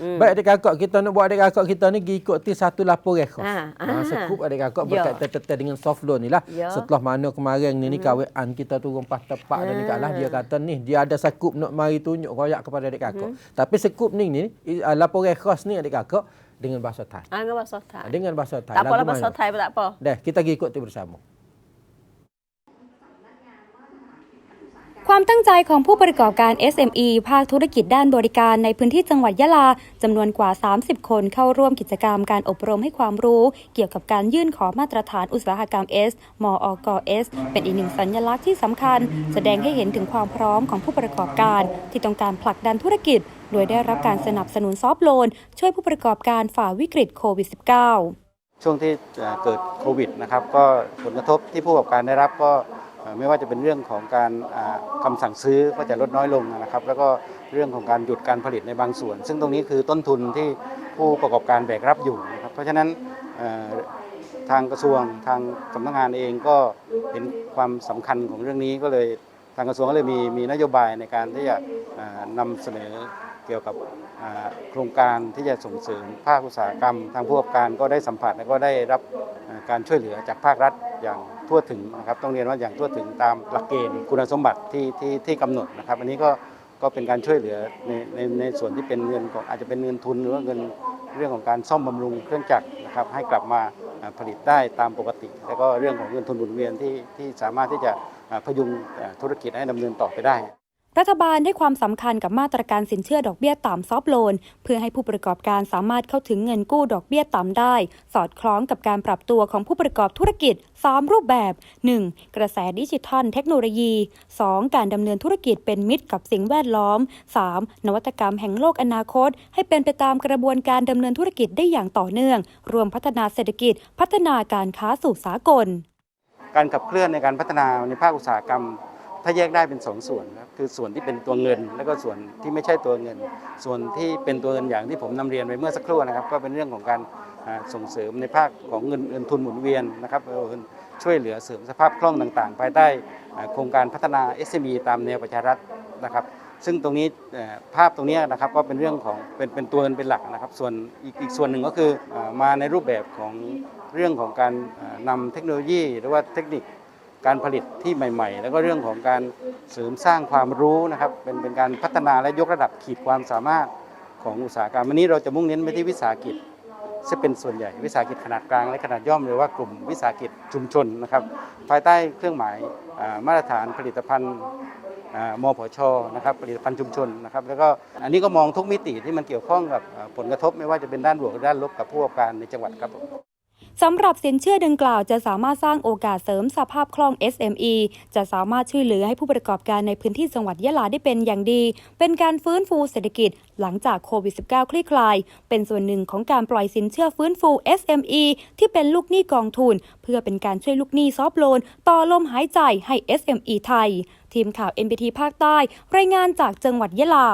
Baik adik kakak kita nak buat adik kakak kita ni pergi ikut satu lapor rekod. Ah, Ha, ah. sekup adik kakak Ya. berkaitan dengan soft loan ni lah. Ya. Setelah mana kemarin ni ni kawan kita turun pas tepat dan ni lah dia kata ni dia ada sekup nak mari tunjuk royak kepada adik kakak. Tapi sekup ni ni ah, lapor ni adik kakak dengan bahasa Thai. Ah, dengan bahasa Ha, Thai. Dengan bahasa Thai. Tak Lagu bahasa? Thai pun tak apa. Dah, kita pergi ikut tu bersama. ความตั้งใจของผู้ประกอบการ SME ภาคธุรกิจด้านบริการในพื้นที่จังหวัดยะลาจำนวนกว่า 30 คนเข้าร่วมกิจกรรมการอบรมให้ความรู้ เกี่ยวกับการยื่นขอมาตรฐานอุตสาหกรรม S มอกสเป็นอีกหนึ่งสัญลักษณ์ที่สำคัญ แสดงให้เห็นถึงความพร้อมของผู้ประกอบการ ที่ต้องการผลักดันธุรกิจ โดยได้รับการสนับสนุนซอฟต์โลน ช่วยผู้ประกอบการฝ่าวิกฤตโควิด -19 ช่วงที่เกิดโควิดนะครับก็ผลกระทบที่ผู้ประกอบการได้รับก็ ไม่ว่าจะเป็นเรื่องของการอ่าคำสั่งซื้อก็จะลดน้อยลงนะครับ แล้วก็เรื่องของการหยุดการผลิตในบางส่วน ซึ่งตรงนี้คือต้นทุนที่ผู้ประกอบการแบกรับอยู่นะครับเพราะฉะนั้นทางกระทรวงทางสำนักงานเองก็เห็นความสำคัญของเรื่องนี้ก็เลยทางกระทรวงก็เลยมีมีนโยบายในการที่จะเอ่อนำเสนอเกี่ยวกับโครงการที่จะส่งเสริมภาคอุตสาหกรรม ทางผู้ประกอบการก็ได้สัมผัสและก็ได้รับ การช่วยเหลือจากภาครัฐอย่างทั่วถึงนะครับต้องเรียนว่าอย่างทั่วถึงตามหลักเกณฑ์คุณสมบัติที่ที่ที่กำหนดนะครับ อันนี้ก็ก็เป็นการช่วยเหลือในในในส่วนที่เป็นเงินของอาจจะเป็นเงินทุนหรือว่าเงินเรื่องของการซ่อมบำรุงเครื่องจักรนะครับให้กลับมาผลิตได้ตามปกติ แล้วก็เรื่องของเงินทุนหมุนเวียนที่ที่สามารถที่จะพยุงธุรกิจให้ดำเนินต่อไปได้ รัฐบาลได้ความสำคัญกับมาตรการสินเชื่อดอกเบี้ยต่ำซอฟโลน เพื่อให้ผู้ประกอบการสามารถเข้าถึงเงินกู้ดอกเบี้ยต่ำได้ สอดคล้องกับการปรับตัวของผู้ประกอบธุรกิจ 3 รูปแบบ 1. กระแสดิจิทัลเทคโนโลยี 2. การดำเนินธุรกิจเป็นมิตรกับสิ่งแวดล้อม 3. นวัตกรรมแห่งโลกอนาคต ให้เป็นไปตามกระบวนการดำเนินธุรกิจได้อย่างต่อเนื่อง รวมพัฒนาเศรษฐกิจ พัฒนาการค้าสู่สากล การขับเคลื่อนในการพัฒนาในภาคอุตสาหกรรม ถ้าแยกได้เป็นสองส่วนครับคือส่วนที่เป็นตัวเงิน แล้วก็ส่วนที่ไม่ใช่ตัวเงิน ส่วนที่เป็นตัวเงินอย่างที่ผมนำเรียนไปเมื่อสักครู่นะครับ ก็เป็นเรื่องของการส่งเสริมในภาคของเงินเงินทุนหมุนเวียนนะครับเอ่อช่วยเหลือเสริมสภาพคล่องต่างๆ ภายใต้โครงการพัฒนา SME ตามแนวประชารัฐนะครับ ซึ่งตรงนี้ภาพตรงนี้นะครับก็เป็นเรื่องของเป็นเป็นตัวเงินเป็นหลักนะครับ ส่วนอีกอีกส่วนหนึ่งก็คือมาในรูปแบบของเรื่องของการอ่านำเทคโนโลยี หรือว่าเทคนิค การผลิตที่ใหม่ ๆ แล้วก็เรื่องของการเสริมสร้างความรู้นะครับเป็นเป็นการพัฒนาและยกระดับขีดความสามารถของอุตสาหกรรมวันนี้เราจะมุ่งเน้นไปที่วิสาหกิจซึ่งเป็นส่วนใหญ่วิสาหกิจขนาดกลางและขนาดย่อมหรือว่ากลุ่มวิสาหกิจชุมชนนะครับ ภายใต้เครื่องหมายมาตรฐานผลิตภัณฑ์อ่ามผชนะครับผลิตภัณฑ์ชุมชนนะครับ แล้วก็อันนี้ก็มองทุกมิติที่มันเกี่ยวข้องกับผลกระทบไม่ว่าจะเป็นด้านบวกด้านลบกับผู้ประกอบการในจังหวัดครับผม สำหรับสินเชื่อดังกล่าวจะสามารถสร้างโอกาสเสริมสภาพคล่อง SME จะสามารถช่วยเหลือให้ผู้ประกอบการในพื้นที่จังหวัดยะลาได้เป็นอย่างดี เป็นการฟื้นฟูเศรษฐกิจหลังจากโควิด -19 คลี่คลาย เป็นส่วนหนึ่งของการปล่อยสินเชื่อฟื้นฟู SME ที่เป็นลูกหนี้กองทุน เพื่อเป็นการช่วยลูกหนี้ซอฟโลน ต่อลมหายใจให้ SME ไทย ทีมข่าว NPT ภาคใต้ รายงานจากจังหวัดยะลา